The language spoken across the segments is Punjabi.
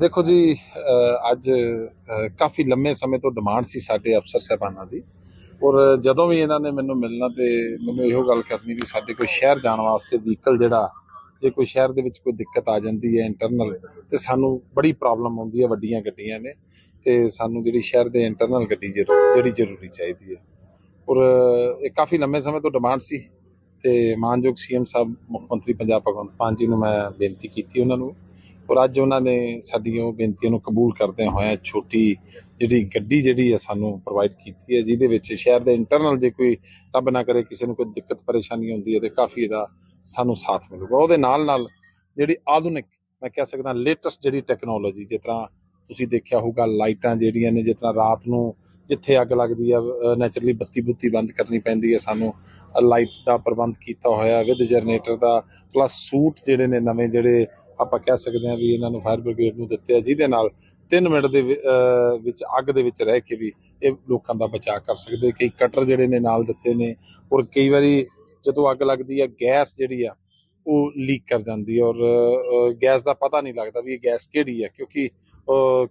ਦੇਖੋ ਜੀ ਅੱਜ ਕਾਫੀ ਲੰਮੇ ਸਮੇਂ ਤੋਂ ਡਿਮਾਂਡ ਸੀ ਸਾਡੇ ਅਫਸਰ ਸਾਹਿਬਾਨਾਂ ਦੀ। ਔਰ ਜਦੋਂ ਵੀ ਇਹਨਾਂ ਨੇ ਮੈਨੂੰ ਮਿਲਣਾ ਤੇ ਮੈਨੂੰ ਇਹੋ ਗੱਲ ਕਰਨੀ ਵੀ ਸਾਡੇ ਕੋਈ ਸ਼ਹਿਰ ਜਾਣ ਵਾਸਤੇ ਵਹੀਕਲ ਜਿਹੜਾ, ਜੇ ਕੋਈ ਸ਼ਹਿਰ ਦੇ ਵਿੱਚ ਕੋਈ ਦਿੱਕਤ ਆ ਜਾਂਦੀ ਹੈ ਇੰਟਰਨਲ ਤੇ ਸਾਨੂੰ ਬੜੀ ਪ੍ਰੋਬਲਮ ਆਉਂਦੀ ਹੈ, ਵੱਡੀਆਂ ਗੱਡੀਆਂ ਨੇ, ਤੇ ਸਾਨੂੰ ਜਿਹੜੀ ਸ਼ਹਿਰ ਦੇ ਇੰਟਰਨਲ ਗੱਡੀ ਜ਼ਰੂ- ਜਿਹੜੀ ਜ਼ਰੂਰੀ ਚਾਹੀਦੀ ਹੈ। ਔਰ ਇਹ ਕਾਫੀ ਲੰਮੇ ਸਮੇਂ ਤੋਂ ਡਿਮਾਂਡ ਸੀ, ਤੇ ਮਾਨਯੋਗ ਸੀਐਮ ਸਾਹਿਬ, ਮੁੱਖ ਮੰਤਰੀ ਪੰਜਾਬ ਭਗਵੰਤ ਮਾਨ ਜੀ ਨੂੰ ਮੈਂ ਬੇਨਤੀ ਕੀਤੀ ਉਹਨਾਂ ਨੂੰ। ਔਰ ਅੱਜ ਉਹਨਾਂ ਨੇ ਸਾਡੀ ਉਹ ਬੇਨਤੀਆਂ ਨੂੰ ਕਬੂਲ ਕਰਦੇ ਹੋਏ ਛੋਟੀ ਜਿਹੜੀ ਗੱਡੀ ਜਿਹੜੀ ਹੈ ਸਾਨੂੰ ਪ੍ਰੋਵਾਈਡ ਕੀਤੀ ਹੈ, ਜਿਹਦੇ ਵਿੱਚ ਸ਼ਹਿਰ ਦੇ ਇੰਟਰਨਲ ਜੇ ਕੋਈ ਰੱਬ ਨਾ ਕਰੇ, ਕਿਸੇ ਨੂੰ ਕੋਈ ਦਿੱਕਤ ਪਰੇਸ਼ਾਨੀ ਹੁੰਦੀ ਹੈ ਤੇ ਕਾਫੀ ਇਹਦਾ ਸਾਨੂੰ ਸਾਥ ਮਿਲੂਗਾ। ਉਹਦੇ ਨਾਲ ਨਾਲ ਜਿਹੜੀ ਆਧੁਨਿਕ ਮੈਂ ਕਹਿ ਸਕਦਾ ਲੇਟੈਸਟ ਜਿਹੜੀ ਟੈਕਨੋਲੋਜੀ ਜਿਸ ਤਰ੍ਹਾਂ ਤੁਸੀਂ ਦੇਖਿਆ ਹੋਊਗਾ ਲਾਈਟਾਂ ਜਿਹੜੀਆਂ ਨੇ, ਜਿਸ ਤਰ੍ਹਾਂ ਰਾਤ ਨੂੰ ਜਿੱਥੇ ਅੱਗ ਲੱਗਦੀ ਆ ਨੇਚਰਲੀ ਬੱਤੀ ਬੁੱਤੀ ਬੰਦ ਕਰਨੀ ਪੈਂਦੀ ਹੈ ਸਾਨੂੰ ਲਾਈਟ ਦਾ ਪ੍ਰਬੰਧ ਕੀਤਾ ਹੋਇਆ ਵਿਦ ਜਨਰੇਟਰ ਦਾ ਪਲੱਸ ਸੂਟ ਜਿਹੜੇ ਨੇ ਨਵੇਂ ਜਿਹੜੇ ਆਪਾਂ ਕਹਿ ਸਕਦੇ ਹਾਂ ਵੀ ਇਹਨਾਂ ਨੂੰ ਫਾਇਰ ਬ੍ਰਿਗੇਡ ਨੂੰ ਦਿੱਤੇ ਆ, ਜਿਹਦੇ ਨਾਲ 3 ਮਿੰਟ ਦੇ ਵਿੱਚ ਅੱਗ ਦੇ ਵਿੱਚ ਰਹਿ ਕੇ ਵੀ ਇਹ ਲੋਕਾਂ ਦਾ ਬਚਾਅ ਕਰ ਸਕਦੇ ਕਈ ਕਟਰ ਜਿਹੜੇ ਨੇ ਨਾਲ ਦਿੱਤੇ ਨੇ, ਔਰ ਕਈ ਵਾਰੀ ਜਦੋਂ ਅੱਗ ਲੱਗਦੀ ਆ ਗੈਸ ਜਿਹੜੀ ਆ, ਉਹ ਲੀਕ ਕਰ ਜਾਂਦੀ ਹੈ ਔਰ ਗੈਸ ਦਾ ਪਤਾ ਨਹੀਂ ਲੱਗਦਾ ਵੀ ਇਹ ਗੈਸ ਕਿਹੜੀ ਹੈ ਕਿਉਂਕਿ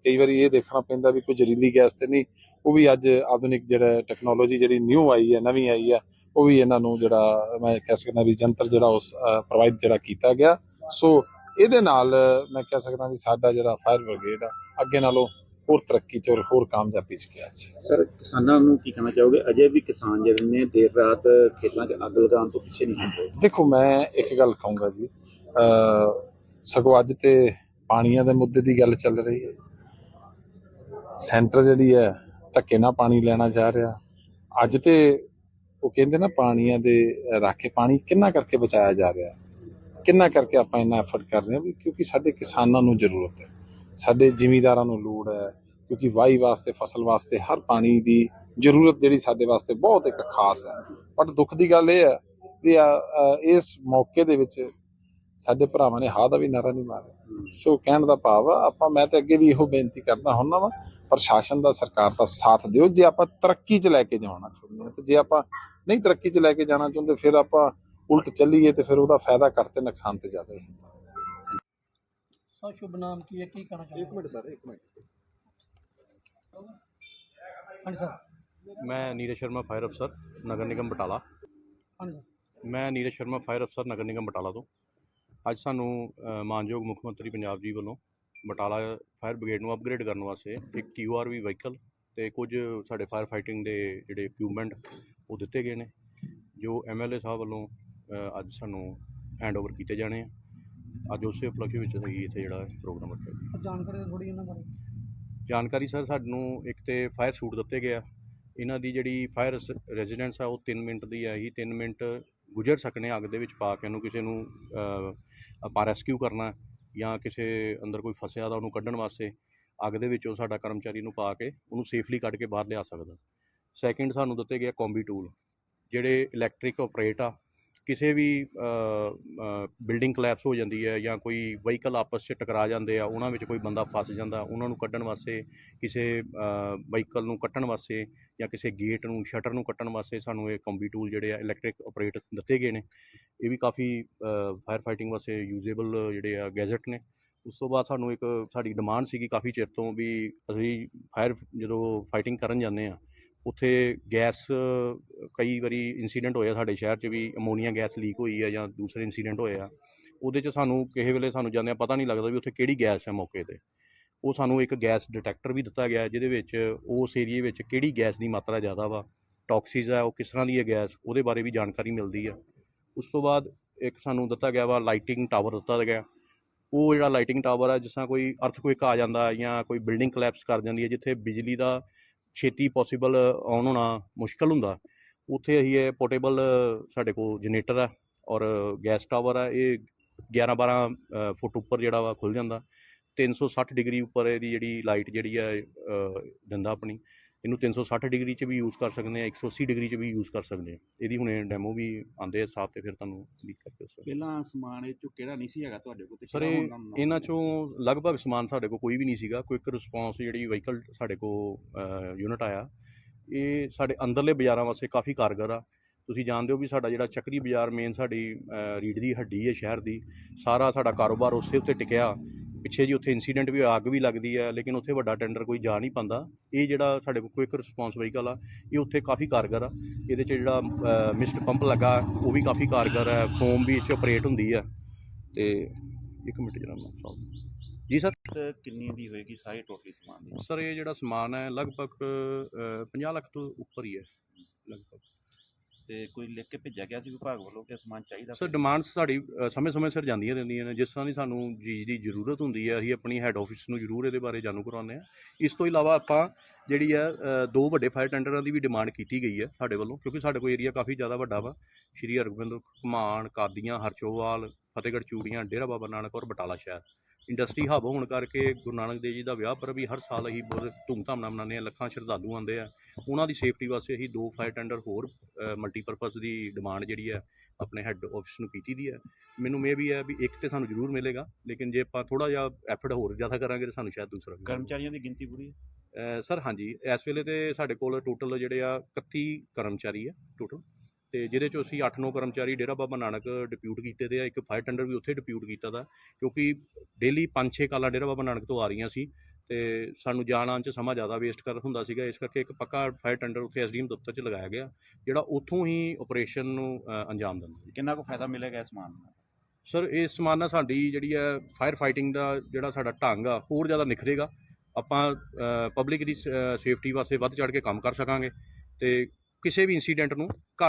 ਕਈ ਵਾਰੀ ਇਹ ਦੇਖਣਾ ਪੈਂਦਾ ਵੀ ਕੋਈ ਜ਼ਹਿਰੀਲੀ ਗੈਸ ਤੇ ਨਹੀਂ, ਉਹ ਵੀ ਅੱਜ ਆਧੁਨਿਕ ਜਿਹੜਾ ਟੈਕਨੋਲੋਜੀ ਜਿਹੜੀ ਨਿਊ ਆਈ ਹੈ ਨਵੀਂ ਆਈ ਹੈ ਉਹ ਵੀ ਇਹਨਾਂ ਨੂੰ ਜਿਹੜਾ ਮੈਂ ਕਹਿ ਸਕਦਾ ਵੀ ਜੰਤਰ ਜਿਹੜਾ ਉਸ ਪ੍ਰੋਵਾਈਡ ਜਿਹੜਾ ਕੀਤਾ ਗਿਆ। ਸੋ ਇਹਦੇ ਨਾਲ ਮੈਂ ਕਹਿ ਸਕਦਾ ਵੀ ਸਾਡਾ ਜਿਹੜਾ ਫਾਇਰ ਬ੍ਰਿਗੇਡ ਆ ਅੱਗੇ ਨਾਲੋਂ ਹੋਰ ਤਰੱਕੀ ਚ ਹੋਰ ਕਾਮਯਾਬੀ ਚ ਗਿਆ ਜੀ ਸਰ ਕਿਸਾਨਾਂ ਨੂੰ ਕੀ ਕਹਿਣਾ ਚਾਹੋਗੇ? ਅਜੇ ਵੀ ਕਿਸਾਨ ਜਿਹੜੇ ਨੇ ਦੇਰ ਰਾਤ ਖੇਤਾਂ 'ਚ ਅੱਗ ਲਗਾਉਣ ਤੋਂ ਪਿੱਛੇ ਨਹੀਂ ਹਟਦੇ ਦੇਖੋ ਮੈਂ ਇੱਕ ਗੱਲ ਕਹੂੰਗਾ ਜੀ ਅ ਸਗੋਂ ਅੱਜ ਤੇ ਪਾਣੀਆਂ ਦੇ ਮੁੱਦੇ ਦੀ ਗੱਲ ਚੱਲ ਰਹੀ ਹੈ। ਸੈਂਟਰ ਜਿਹੜੀ ਹੈ ਧੱਕੇ ਨਾਲ ਪਾਣੀ ਲੈਣਾ ਜਾ ਰਿਹਾ। ਅੱਜ ਤੇ ਉਹ ਕਹਿੰਦੇ ਨਾ ਪਾਣੀਆਂ ਦੇ ਰੱਖ ਕੇ ਪਾਣੀ ਕਿੰਨਾ ਕਰਕੇ ਬਚਾਇਆ ਜਾ ਰਿਹਾ। ਕਿੰਨਾ ਕਰਕੇ ਆਪਾਂ ਇੰਨਾ ਐਫਰਟ ਕਰ ਰਹੇ ਹਾਂ? ਵੀ ਕਿਉਂਕਿ ਸਾਡੇ ਕਿਸਾਨਾਂ ਨੂੰ ਜ਼ਰੂਰਤ ਹੈ। ਸਾਡੇ ਜ਼ਿਮੀਂਦਾਰਾਂ ਨੂੰ ਲੋੜ ਹੈ। ਕਿਉਂਕਿ ਵਾਈ ਵਾਸਤੇ, ਫਸਲ ਵਾਸਤੇ ਹਰ ਪਾਣੀ ਦੀ ਜ਼ਰੂਰਤ ਜਿਹੜੀ ਸਾਡੇ ਵਾਸਤੇ ਬਹੁਤ ਇੱਕ ਖਾਸ ਹੈ। ਬਟ ਦੁੱਖ ਦੀ ਗੱਲ ਇਹ ਹੈ ਵੀ ਇਸ ਮੌਕੇ ਦੇ ਵਿੱਚ ਸਾਡੇ ਭਰਾਵਾਂ ਨੇ ਹਾਂ ਦਾ ਵੀ ਨਾਰਾ ਨਹੀਂ ਮਾਰਿਆ। ਸੋ ਕਹਿਣ ਦਾ ਭਾਵ ਆ, ਆਪਾਂ, ਮੈਂ ਤਾਂ ਅੱਗੇ ਵੀ ਇਹੋ ਬੇਨਤੀ ਕਰਦਾ ਹੁੰਨਾ ਵਾ, ਪ੍ਰਸ਼ਾਸਨ ਦਾ, ਸਰਕਾਰ ਦਾ ਸਾਥ ਦਿਓ। ਜੇ ਆਪਾਂ ਤਰੱਕੀ 'ਚ ਲੈ ਕੇ ਜਾਣਾ ਚਾਹੁੰਦੇ ਹਾਂ, ਤੇ ਜੇ ਆਪਾਂ ਨਹੀਂ ਤਰੱਕੀ 'ਚ ਲੈ ਕੇ ਜਾਣਾ ਚਾਹੁੰਦੇ, ਫਿਰ ਆਪਾਂ ਉਲਟ ਚੱਲੀਏ ਤੇ ਫਿਰ ਉਹਦਾ ਫਾਇਦਾ ਕਰਤੇ ਨੁਕਸਾਨ ਤੇ ਜ਼ਿਆਦਾ ਹੀ ਹੁੰਦਾ। ਸਰ ਸ਼ੁਭ ਨਾਮ ਕੀ ਹੈ? ਕੀ ਕਹਿਣਾ ਚਾਹੁੰਦੇ ਹੋ? ਮਿੰਟ ਸਰ ਇੱਕ ਮਿੰਟ। ਹਾਂਜੀ ਸਰ। ਮੈਂ ਨੀਰਜ ਸ਼ਰਮਾ ਫਾਇਰ ਅਫਸਰ ਨਗਰ ਨਿਗਮ ਬਟਾਲਾ। ਹਾਂਜੀ ਮੈਂ ਨੀਰਜ ਸ਼ਰਮਾ ਫਾਇਰ ਅਫਸਰ ਨਗਰ ਨਿਗਮ ਬਟਾਲਾ ਤੋਂ। ਅੱਜ ਸਾਨੂੰ ਮਾਨਯੋਗ ਮੁੱਖ ਮੰਤਰੀ ਪੰਜਾਬ ਜੀ ਵੱਲੋਂ ਬਟਾਲਾ ਫਾਇਰ ਬ੍ਰਿਗੇਡ ਨੂੰ ਅਪਗ੍ਰੇਡ ਕਰਨ ਵਾਸਤੇ ਇੱਕ ਕਿਊਆਰਵੀ ਵਹੀਕਲ ਤੇ ਕੁਝ ਸਾਡੇ ਫਾਇਰ ਫਾਈਟਿੰਗ ਦੇ ਜਿਹੜੇ ਇਕਵਿਪਮੈਂਟ ਉਹ ਦਿੱਤੇ ਗਏ ਨੇ। ਜੋ ਐਮਐਲਏ ਸਾਹਿਬ ਵੱਲੋਂ ਅੱਜ ਸਾਨੂੰ ਹੈਂਡਓਵਰ ਕੀਤੇ ਜਾਣੇ ਆ। ਅੱਜ ਉਸੇ ਉਪਲਕਸ਼ ਵਿੱਚ ਅਸੀਂ ਇੱਥੇ ਜਿਹੜਾ ਪ੍ਰੋਗਰਾਮ ਰੱਖਿਆ ਸਰ ਜਾਣਕਾਰੀ ਥੋੜੀ ਇਹਨਾਂ ਬਾਰੇ। ਜਾਣਕਾਰੀ ਸਰ ਸਾਨੂੰ ਇੱਕ ਤੇ ਫਾਇਰ ਸੂਟ ਦਿੱਤੇ ਗਿਆ ਇਹਨਾਂ ਦੀ ਜਿਹੜੀ ਫਾਇਰ ਰੈਜ਼ੀਡੈਂਸ ਆ ਉਹ 3 ਮਿੰਟ ਦੀ ਹੈ ਹੀ 3 ਮਿੰਟ ਗੁਜ਼ਰ ਸਕਨੇ ਅੱਗ ਦੇ ਵਿੱਚ ਪਾ ਕੇ ਉਹਨੂੰ ਕਿਸੇ ਨੂੰ ਆਪਾਂ ਰੈਸਕਿਊ ਕਰਨਾ ਜਾਂ ਕਿਸੇ ਅੰਦਰ ਕੋਈ ਫਸਿਆ ਦਾ ਉਹਨੂੰ ਕੱਢਣ ਵਾਸਤੇ ਅੱਗ ਦੇ ਵਿੱਚ ਉਹ ਸਾਡਾ ਕਰਮਚਾਰੀ ਨੂੰ ਪਾ ਕੇ ਉਹਨੂੰ ਸੇਫਲੀ ਕੱਢ ਕੇ ਬਾਹਰ ਲਿਆ ਸਕਦਾ। ਸੈਕਿੰਡ ਸਾਨੂੰ ਦਿੱਤੇ ਗਿਆ ਕੰਬੀ ਟੂਲ ਜਿਹੜੇ ਇਲੈਕਟ੍ਰਿਕ ਆਪਰੇਟ ਆ ਕਿਸੇ ਵੀ ਬਿਲਡਿੰਗ ਕਲੈਪਸ ਹੋ ਜਾਂਦੀ ਹੈ ਜਾਂ ਕੋਈ ਵਹੀਕਲ ਆਪਸ 'ਚ ਟਕਰਾ ਜਾਂਦੇ ਆ, ਉਹਨਾਂ ਵਿੱਚ ਕੋਈ ਬੰਦਾ ਫਸ ਜਾਂਦਾ, ਉਹਨਾਂ ਨੂੰ ਕੱਢਣ ਵਾਸਤੇ, ਕਿਸੇ ਵਹੀਕਲ ਨੂੰ ਕੱਟਣ ਵਾਸਤੇ ਜਾਂ ਕਿਸੇ ਗੇਟ ਨੂੰ ਸ਼ਟਰ ਨੂੰ ਕੱਟਣ ਵਾਸਤੇ ਸਾਨੂੰ ਇਹ ਕੰਬੀ ਟੂਲ ਜਿਹੜੇ ਆ ਇਲੈਕਟ੍ਰਿਕ ਆਪਰੇਟ ਦਿੱਤੇ ਗਏ ਨੇ। ਇਹ ਵੀ ਕਾਫੀ ਫਾਇਰ ਫਾਈਟਿੰਗ ਵਾਸਤੇ ਯੂਜ਼ੇਬਲ ਜਿਹੜੇ ਆ ਗੈਜਟ ਨੇ। ਉਸ ਤੋਂ ਬਾਅਦ ਸਾਨੂੰ ਇੱਕ ਸਾਡੀ ਡਿਮਾਂਡ ਸੀਗੀ ਕਾਫੀ ਚਿਰ ਤੋਂ ਵੀ ਅਸੀਂ ਫਾਇਰ ਜਦੋਂ ਫਾਈਟਿੰਗ ਕਰਨ ਜਾਂਦੇ ਆ ਉੱਥੇ ਗੈਸ, ਕਈ ਵਾਰੀ ਇਨਸੀਡੈਂਟ ਹੋਇਆ ਸਾਡੇ ਸ਼ਹਿਰ 'ਚ ਵੀ ਅਮੋਨੀਆ ਗੈਸ ਲੀਕ ਹੋਈ ਆ ਜਾਂ ਦੂਸਰੇ ਇਨਸੀਡੈਂਟ ਹੋਏ ਆ, ਉਹਦੇ 'ਚ ਸਾਨੂੰ ਕਿਸੇ ਵੇਲੇ ਸਾਨੂੰ ਜਾਂਦੇ ਆ ਪਤਾ ਨਹੀਂ ਲੱਗਦਾ ਵੀ ਉੱਥੇ ਕਿਹੜੀ ਗੈਸ ਹੈ ਮੌਕੇ ਤੇ। ਉਹ ਸਾਨੂੰ ਇੱਕ ਗੈਸ ਡਿਟੈਕਟਰ ਵੀ ਦਿੱਤਾ ਗਿਆ, ਜਿਹਦੇ ਵਿੱਚ ਉਸ ਏਰੀਏ ਵਿੱਚ ਕਿਹੜੀ ਗੈਸ ਦੀ ਮਾਤਰਾ ਜ਼ਿਆਦਾ ਵਾ ਟੌਕਸਿਸ ਆ, ਉਹ ਕਿਸ ਤਰ੍ਹਾਂ ਦੀ ਹੈ ਗੈਸ, ਉਹਦੇ ਬਾਰੇ ਵੀ ਜਾਣਕਾਰੀ ਮਿਲਦੀ ਆ। ਉਸ ਤੋਂ ਬਾਅਦ ਇੱਕ ਸਾਨੂੰ ਦਿੱਤਾ ਗਿਆ ਵਾ ਲਾਈਟਿੰਗ ਟਾਵਰ ਦਿੱਤਾ ਗਿਆ। ਉਹ ਜਿਹੜਾ ਲਾਈਟਿੰਗ ਟਾਵਰ ਆ, ਜਿਸ ਤਰ੍ਹਾਂ ਕੋਈ ਅਰਥਕੁਇਕ ਆ ਜਾਂਦਾ ਜਾਂ ਕੋਈ ਬਿਲਡਿੰਗ ਕਲੈਪਸ ਕਰ ਜਾਂਦੀ ਹੈ ਜਿੱਥੇ ਬਿਜਲੀ ਦਾ ਛੇਤੀ ਪੋਸੀਬਲ ਆਨ ਹੋਣਾ ਮੁਸ਼ਕਲ ਹੁੰਦਾ। ਉੱਥੇ ਅਸੀਂ ਇਹ ਪੋਰਟੇਬਲ ਸਾਡੇ ਕੋਲ ਜਨਰੇਟਰ ਆ ਔਰ ਗੈਸ ਟਾਵਰ ਆ, ਇਹ 11 12 ਫੁੱਟ ਉੱਪਰ ਜਿਹੜਾ ਵਾ ਖੁੱਲ ਜਾਂਦਾ। 360 ਡਿਗਰੀ ਉੱਪਰ ਇਹਦੀ ਜਿਹੜੀ ਲਾਈਟ ਜਿਹੜੀ ਆ ਦਿੰਦਾ ਆਪਣੀ। ਇਹਨੂੰ 360 ਡਿਗਰੀ 'ਚ ਵੀ ਯੂਜ਼ ਕਰ ਸਕਦੇ ਆ 180 ਡਿਗਰੀ 'ਚ ਵੀ ਯੂਜ਼ ਕਰ ਸਕਦੇ ਆ ਇਹਦੀ ਹੁਣੇ ਡੈਮੋ ਵੀ ਆਂਦੇ ਆ ਸਾਥ ਤੇ ਫਿਰ ਤੁਹਾਨੂੰ ਲੀਕ ਕਰਕੇ ਦੱਸਾਂਗੇ। ਪਹਿਲਾਂ ਸਮਾਨ ਇਹ ਚੋਂ ਕਿਹੜਾ ਨਹੀਂ ਸੀ ਹੈਗਾ ਤੁਹਾਡੇ ਕੋਲ ਤੇ ਸਰ ਇਹਨਾਂ? ਚੋਂ ਲਗਭਗ ਸਮਾਨ ਸਾਡੇ ਕੋਲ ਕੋਈ ਵੀ ਨਹੀਂ ਸੀਗਾ। ਕੁਇਕ ਰਿਸਪੌਂਸ ਜਿਹੜੀ ਵਹੀਕਲ ਸਾਡੇ ਕੋਲ ਯੂਨਿਟ ਆਇਆ। ਇਹ ਸਾਡੇ ਅੰਦਰਲੇ ਬਾਜ਼ਾਰਾਂ ਵਾਸਤੇ ਕਾਫੀ ਕਾਰਗਰ ਆ। ਤੁਸੀਂ ਜਾਣਦੇ ਹੋ ਵੀ ਸਾਡਾ ਜਿਹੜਾ ਚੱਕਰੀ ਬਾਜ਼ਾਰ ਮੇਨ ਸਾਡੀ ਰੀੜ ਦੀ ਹੱਡੀ ਹੈ ਸ਼ਹਿਰ ਦੀ ਸਾਰਾ ਸਾਡਾ ਕਾਰੋਬਾਰ ਉਸੇ ਉੱਤੇ ਟਿਕਿਆ। ਪਿੱਛੇ ਜੀ ਉੱਥੇ ਇਨਸੀਡੈਂਟ ਵੀ ਅੱਗ ਵੀ ਲੱਗਦੀ ਹੈ ਲੇਕਿਨ ਉੱਥੇ ਵੱਡਾ ਟੈਂਡਰ ਕੋਈ ਜਾ ਨਹੀਂ ਪਾਉਂਦਾ। ਇਹ ਜਿਹੜਾ ਸਾਡੇ ਕੋਲ ਕੁਇਕ ਰਿਸਪੌਂਸ ਵਹੀਕਲ ਆ ਇਹ ਉੱਥੇ ਕਾਫੀ ਕਾਰਗਰ ਆ। ਇਹਦੇ 'ਚ ਜਿਹੜਾ ਮਿਸਟ ਪੰਪ ਲੱਗਾ ਉਹ ਵੀ ਕਾਫੀ ਕਾਰਗਰ ਹੈ ਫੋਮ ਵੀ ਇਹ 'ਚ ਆਪਰੇਟ ਹੁੰਦੀ ਹੈ ਤੇ ਇੱਕ ਮਿੰਟ ਜਨਾਬ ਮੈਂ ਸੌਰੀ ਜੀ ਸਰ? ਕਿੰਨੀ ਦੀ ਹੋਏਗੀ ਸਾਰੇ ਟੋਟਲੀ ਸਮਾਨ ਦੀ? ਸਰ ਇਹ ਜਿਹੜਾ ਸਮਾਨ ਹੈ ਲਗਭਗ ਅ, 50 ਲੱਖ ਤੋਂ ਉੱਪਰ ਹੀ ਹੈ। ਲਗਭਗ। ਤੇ ਕੋਈ ਲਿਖ ਕੇ ਭੇਜਿਆ ਗਿਆ ਸੀ ਵਿਭਾਗ ਵੱਲੋਂ ਕਿ ਸਮਾਨ ਚਾਹੀਦਾ ਸਰ ਡਿਮਾਂਡਸ ਸਾਡੀ ਅ, ਸਮੇਂ-ਸਮੇਂ ਸਿਰ ਜਾਂਦੀਆਂ ਰਹਿੰਦੀਆਂ ਨੇ। ਜਿਸ ਤਰ੍ਹਾਂ ਦੀ ਸਾਨੂੰ ਚੀਜ਼ ਦੀ ਜ਼ਰੂਰਤ ਹੁੰਦੀ ਹੈ ਅਸੀਂ ਆਪਣੀ ਹੈੱਡ ਆਫਿਸ ਨੂੰ ਜ਼ਰੂਰ ਇਹਦੇ ਬਾਰੇ ਜਾਣੂ ਕਰਵਾਉਂਦੇ ਹਾਂ। ਇਸ ਤੋਂ ਇਲਾਵਾ ਆਪਾਂ ਜਿਹੜੀ ਹੈ ਅ, ਦੋ ਵੱਡੇ ਫਾਇਰ ਟੈਂਡਰਾਂ ਦੀ ਵੀ ਡਿਮਾਂਡ ਕੀਤੀ ਗਈ ਹੈ ਸਾਡੇ ਵੱਲੋਂ ਕਿਉਂਕਿ ਸਾਡੇ ਕੋਲ ਏਰੀਆ ਕਾਫੀ ਜ਼ਿਆਦਾ ਵੱਡਾ ਵਾ। ਸ਼੍ਰੀ ਹਰਗੋਬਿੰਦ ਘੁਮਾਣ ਕਾਦੀਆਂ ਹਰਚੋਵਾਲ ਫਤਿਹਗੜ੍ਹ ਚੂੜੀਆਂ ਡੇਰਾ ਬਾਬਾ ਨਾਨਕ ਔਰ ਬਟਾਲਾ ਸ਼ਹਿਰ। ਇੰਡਸਟਰੀ ਹੱਬ ਹੋਣ ਕਰਕੇ ਗੁਰੂ ਨਾਨਕ ਦੇਵ ਜੀ ਦਾ ਵਿਆਹ ਪਰ ਵੀ ਹਰ ਸਾਲ ਅਸੀਂ ਬਹੁਤ ਧੂਮਧਾਮ ਨਾਲ ਮਨਾਉਂਦੇ ਹਾਂ ਲੱਖਾਂ ਸ਼ਰਧਾਲੂ ਆਉਂਦੇ ਆ। ਉਹਨਾਂ ਦੀ ਸੇਫਟੀ ਵਾਸਤੇ ਅਸੀਂ ਦੋ ਫਾਇਰ ਟੈਂਡਰ ਹੋਰ ਮਲਟੀਪਰਪਸ ਦੀ ਡਿਮਾਂਡ ਜਿਹੜੀ ਹੈ ਆਪਣੇ ਹੈੱਡ ਆਫਿਸ ਨੂੰ ਕੀਤੀ ਦੀ ਹੈ। ਮੈਨੂੰ ਮੇ ਵੀ ਹੈ ਵੀ ਇੱਕ ਤੇ ਸਾਨੂੰ ਜ਼ਰੂਰ ਮਿਲੇਗਾ ਲੇਕਿਨ ਜੇ ਆਪਾਂ ਥੋੜਾ ਜਿਹਾ ਐਫਰਟ ਹੋਰ ਜ਼ਿਆਦਾ ਕਰਾਂਗੇ ਤਾਂ ਸਾਨੂੰ ਸ਼ਾਇਦ ਦੂਸਰਾ। ਕਰਮਚਾਰੀਆਂ ਦੀ ਗਿਣਤੀ ਪੂਰੀ ਹੈ? ਸਰ ਹਾਂਜੀ ਇਸ ਵੇਲੇ ਤੇ ਸਾਡੇ ਕੋਲ ਟੋਟਲ ਜਿਹੜੇ ਆ 31 ਕਰਮਚਾਰੀ ਆ ਟੋਟਲ ਤੇ ਜਿਹਦੇ ਚੋਂ ਅਸੀਂ 8-9 ਕਰਮਚਾਰੀ ਡੇਰਾ ਬਾਬਾ ਨਾਨਕ ਡਿਪਿਊਟ ਕੀਤੇ ਤੇ ਆ ਇੱਕ ਫਾਇਰ ਟੈਂਡਰ ਵੀ ਉੱਥੇ ਡਿਪਿਊਟ ਕੀਤਾ ਦਾ ਕਿਉਂਕਿ ਡੇਲੀ 5-6 ਕਾਲਾਂ ਡੇਰਾ ਬਾਬਾ ਨਾਨਕ ਤੋਂ ਆ ਰਹੀਆਂ ਸੀ ਤੇ ਸਾਨੂੰ ਜਾਣ ਆਉਣ 'ਚ ਸਮਾਂ ਜ਼ਿਆਦਾ ਵੇਸਟ ਕਰ ਹੁੰਦਾ ਸੀਗਾ ਇਸ ਕਰਕੇ ਇੱਕ ਪੱਕਾ ਫਾਇਰ ਟੈਂਡਰ ਉੱਥੇ ਐਸਡੀਐਮ ਦਫ਼ਤਰ 'ਚ ਲਗਾਇਆ ਗਿਆ ਜਿਹੜਾ ਉੱਥੋਂ ਹੀ ਆਪਰੇਸ਼ਨ ਨੂੰ ਅ, ਅੰਜਾਮ ਦਿੰਦਾ ਕਿੰਨਾ ਕੁ ਫਾਇਦਾ ਮਿਲੇਗਾ ਇਸ ਸਮਾਨ ਨਾਲ ਸਰ ਇਸ ਸਮਾਨ ਨਾਲ ਸਾਡੀ ਜਿਹੜੀ ਹੈ ਫਾਇਰ ਫਾਈਟਿੰਗ ਦਾ ਜਿਹੜਾ ਸਾਡਾ ਢੰਗ ਆ ਹੋਰ ਜ਼ਿਆਦਾ ਨਿਖਰੇਗਾ। ਆਪਾਂ ਪਬਲਿਕ ਦੀ ਸੇਫਟੀ ਵਾਸਤੇ ਵੱਧ ਚੜ ਕੇ ਕੰਮ ਕਰ ਸਕਾਂਗੇ ਤੇ ਕਿਸੇ ਵੀ ਇਨਸੀਡੈਂਟ ਨੂੰ ਘੱਟ